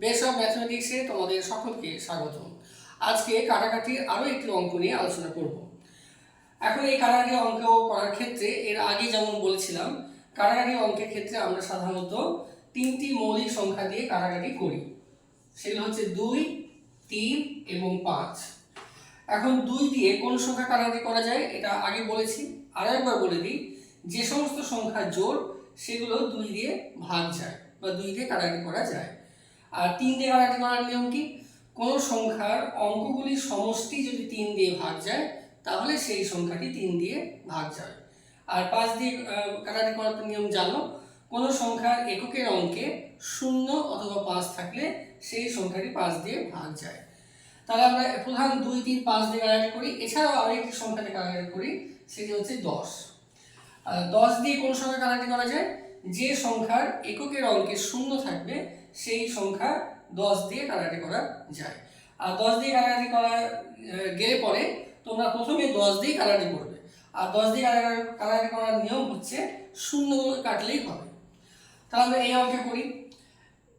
Base of ম্যাথমেটিক্সে তোমাদের সকলকে স্বাগত আজকে কাটাকাটির আরও একটি অঙ্ক নিয়ে আলোচনা করব। এখন এই কাটাকাটি অঙ্ক করার ক্ষেত্রে, এর আগে যেমন বলেছিলাম, কাটাকাটি অঙ্কের ক্ষেত্রে আমরা সাধারণত তিনটি মৌলিক সংখ্যা দিয়ে কাটাকাটি করি। সেগুলো হচ্ছে দুই, তিন এবং পাঁচ। এখন দুই দিয়ে কোন সংখ্যা কাটাকাটি করা যায়, এটা আগে বলেছি। আরও একবার বলে দিই, যে সমস্ত সংখ্যা জোর সেগুলো দুই দিয়ে ভাগ যায় বা দুই দিয়ে কাটাকাটি করা যায়। আর তিন দিয়ে কাটাকাটি করার নিয়ম কি? কোনো সংখ্যার অঙ্কগুলির সমষ্টি যদি তিন দিয়ে ভাগ যায় তাহলে সেই সংখ্যাটি তিন দিয়ে ভাগ যায়। আর পাঁচ দিয়ে আহ, কাটাকাটি করার নিয়ম জানো কোনো সংখ্যার এককের অঙ্কে শূন্য অথবা পাঁচ থাকলে সেই সংখ্যাটি পাঁচ দিয়ে ভাগ যায়। তাহলে আমরা প্রধান দুই তিন পাঁচ দিয়ে কাটাকাটি করি এছাড়াও আরও একটি সংখ্যা দিয়ে কাটাকাটি করি সেটি হচ্ছে দশ। দশ দিয়ে কোন সংখ্যা কাটাকাটি করা যায় যে সংখ্যার এককের অঙ্কে শূন্য থাকবে সেই সংখ্যা দশ দিয়ে কাটাকাটি করা যায়। আর দশ দিয়ে কাটাকাটি করা গেলে পরে তোমরা প্রথমে দশ দিয়ে কাটাকাটি করবে। আর দশ দিয়ে কাটাকাটি করার নিয়ম হচ্ছে শূন্য কাটলেই হবে। তাহলে এই অঙ্কে করি।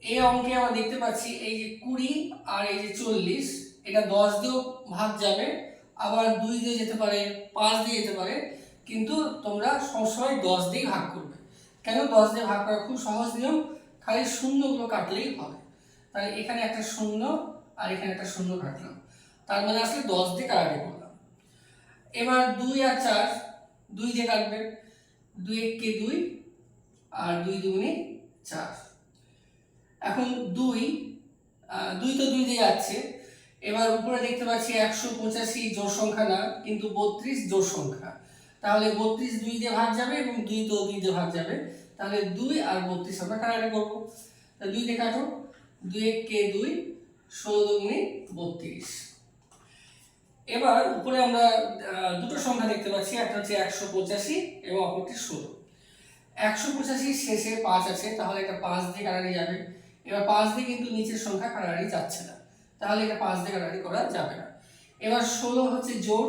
এই অঙ্কে আমরা দেখতে পাচ্ছি এই যে কুড়ি আর এই যে চল্লিশ, এটা দশ দিয়েও ভাগ যাবে, আবার দুই দিয়ে যেতে পারে, পাঁচ দিয়ে যেতে পারে, কিন্তু তোমরা সবসময় দশ দিয়ে ভাগ করবে। কেন দশ দিয়ে ভাগ করা খুব সহজ নিয়ম? খালি শূন্যগুলো কাটলেই হবে। তাহলে এখানে একটা শূন্য আর এখানে একটা শূন্য কাটলাম। তার মানে আসলে দশ দিয়ে কাটাকাটি করলাম? এবার দুই আর চার, দুই দিয়ে কাটবে। দুই এককে দুই আর দুই দুগুণে চার। এখন দুই দুই তো দুই দিয়ে যাচ্ছে। এবার উপরে দেখতে পাচ্ছি একশো পঁচাশি জোর সংখ্যা না, কিন্তু বত্রিশ জোর সংখ্যা। তাহলে বত্রিশ দুই দিয়ে ভাগ যাবে এবং দুই তো দুই দিয়ে ভাগ যাবে। তাহলে দুই আর বত্রিশ, আমরা কাটাকাটি করব? তা দুই দিয়ে কাটো, দুই কে দুই, ষোলো দুগুণে বত্রিশ। এবার উপরে আমরা দুটো সংখ্যা দেখতে পাচ্ছি, একটা হচ্ছে একশো পঁচাশি এবং অপরটি ষোলো। একশো পঁচাশির শেষে পাঁচ আছে, তাহলে এটা পাঁচ দিয়ে কাটাকাটি যাবে। এবার পাঁচ দিয়ে কিন্তু নিচের সংখ্যা কাটাকাটি যাচ্ছে না। তাহলে এটা পাঁচ দিয়ে কাটাকাটি করা যাবে না। এবার ষোলো হচ্ছে জোর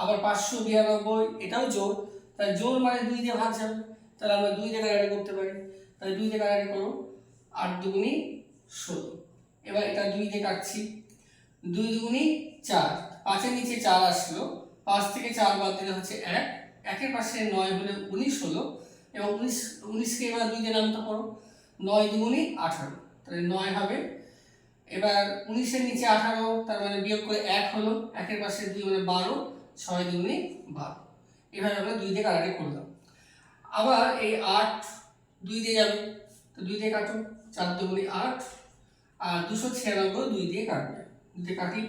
আবার পাঁচশো বিরানব্বই, এটাও জোর তাই জোর মানে দুই দিয়ে ভাগ যাবে। তাহলে আমরা দুই দিয়ে কাটাকাটি করতে পারি। তাহলে দুই দিয়ে কাটাকাটি করো আট দুগুনি ষোলো। এবার এটা দুই দিয়ে কাটছি। দুই দুগুনি চার। পাঁচের নিচে চার আসলো। পাঁচ থেকে চার বাদ দিলে হচ্ছে এক। একের পাশে নয় হলে উনিশ হলো। এবং উনিশ, উনিশকে এবার দুই দিয়ে নামতে পারো। নয় দুগুনি আঠারো। তাহলে নয় হবে। এবার উনিশের নিচে আঠারো, তার মানে বিয়োগ করে এক হলো। একের পাশে দুই মানে বারো, ছয় দুগুনি বারো। এভাবে আমরা দুই দিয়ে কাটাকাটি করলাম। আবার এই আট দুই দিয়ে যাবে তো দুই দিয়ে কাটো, চার দুগুনি আট, আর দুশো ছিয়ানব্বই দুই দিয়ে কাটবে দুই কাটি,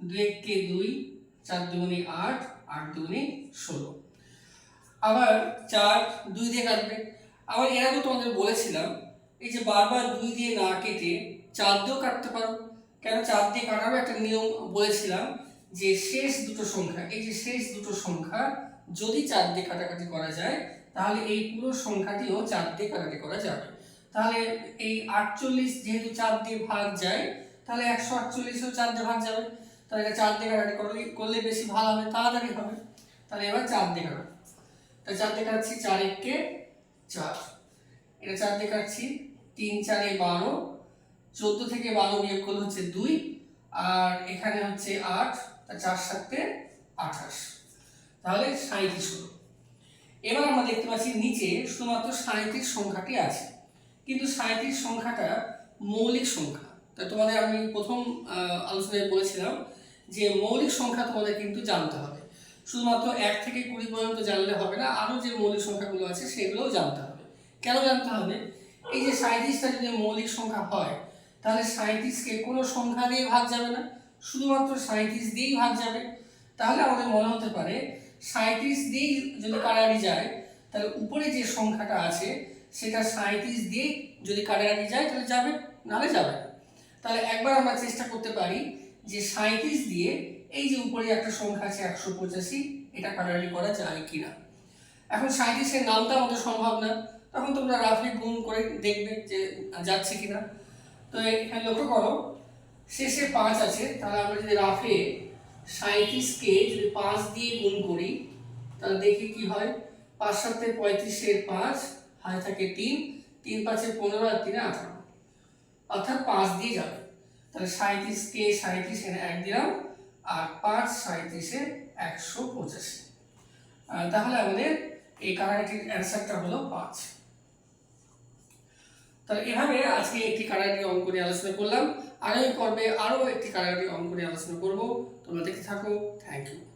দুই এককে দুই, চার দুগুনি আট আট দুগুনি ষোলো। আবার চার দুই দিয়ে কাটবে। আবার এর আগে তোমাদের বলেছিলাম, এই যে বারবার দুই দিয়ে না কেটে চার দিয়েও কাটতে পারো। কেন চার দিয়ে কাটারও একটা নিয়ম বলেছিলাম যে শেষ দুটো সংখ্যা, এই যে শেষ দুটো সংখ্যা যদি চার দিয়ে কাটাকাটি করা যায় তাহলে এই পুরো সংখ্যাটিও চার দিয়ে কাটাকাটি করা যাবে। তাহলে এই আটচল্লিশ যেহেতু চার দিয়ে ভাগ যায়, তাহলে একশো আটচল্লিশও চার দিয়ে ভাগ যাবে। তাহলে এটা চার দিয়ে কাটাকাটি করলে করলে বেশি ভালো হবে, তাড়াতাড়ি হবে। তাহলে এবার চার দিয়ে কাটাবো তাই চার দিয়ে কাটছি চার এককে চার। এটা চার দিয়ে কাটছি তিন, চারে বারো। চোদ্দ থেকে বারো বিয়োগ করলে হচ্ছে দুই, আর এখানে হচ্ছে আট, তা চার সাতে আঠাশ। তাহলে সাঁইত্রিশ হলো। এবার আমরা দেখতে পাচ্ছি নিচে শুধুমাত্র সাঁইত্রিশ সংখ্যাটি আছে। কিন্তু সাঁইত্রিশ সংখ্যাটা মৌলিক সংখ্যা। তা তোমাদের আমি প্রথম আলোচনায় বলেছিলাম যে মৌলিক সংখ্যা তোমাদের কিন্তু জানতে হবে। শুধুমাত্র এক থেকে কুড়ি পর্যন্ত জানলে হবে না, আরও যে মৌলিক সংখ্যাগুলো আছে সেগুলোও জানতে হবে। কেন জানতে হবে? এই যে সাঁইত্রিশটা যদি মৌলিক সংখ্যা হয়, তাহলে সাঁইত্রিশকে কোনো সংখ্যা দিয়ে ভাগ যাবে না। শুধুমাত্র সাঁইত্রিশ দিয়েই ভাগ যাবে। তাহলে আমাদের মনে হতে পারে সাঁইত্রিশ দিয়েই যদি কাটাকাটি যায়, তাহলে উপরে যে সংখ্যাটা আছে, সেটা সাঁইত্রিশ দিয়ে যদি কাটাকাটি যায়, তাহলে যাবে, নাহলে যাবে তাহলে একবার আমরা চেষ্টা করতে পারি যে সাঁইত্রিশ দিয়ে এই যে উপরে একটা সংখ্যা আছে একশো পঁচাশি, এটা কাটাকাটি করা যায় কিনা। এখন সাঁইত্রিশের নামটা আমাদের সম্ভব না। তখন তোমরা রাফলি গুণ করে দেখবে যে যাচ্ছে কিনা। তো এখানে লক্ষ্য করো, শেষে পাঁচ আছে, তাহলে আমরা যদি রাফে সাঁইত্রিশকে যদি পাঁচ দিয়ে গুণ করি, তাহলে দেখি কি হয়? পাঁচ সাথে পঁয়ত্রিশের পাঁচ হাতে থাকে তিন তিন পাঁচে পনেরো আর তিনে আঠারো। অর্থাৎ পাঁচ দিয়ে যাবে। তাহলে সাঁত্রিশকে সাঁত্রিশ এনে এক দিলাম, আর পাঁচ সাঁত্রিশে একশো পঁচাশি। তাহলে আমাদের এই কারাগাটির অ্যান্সারটা হলো পাঁচ। তাহলে এভাবে আজকে একটি কারাগাটি অঙ্ক নিয়ে আলোচনা করলাম। আগামী পর্বে আরও একটি কারাগারি অঙ্ক নিয়ে আলোচনা করব। তোমরা দেখতে থাকো। Thank you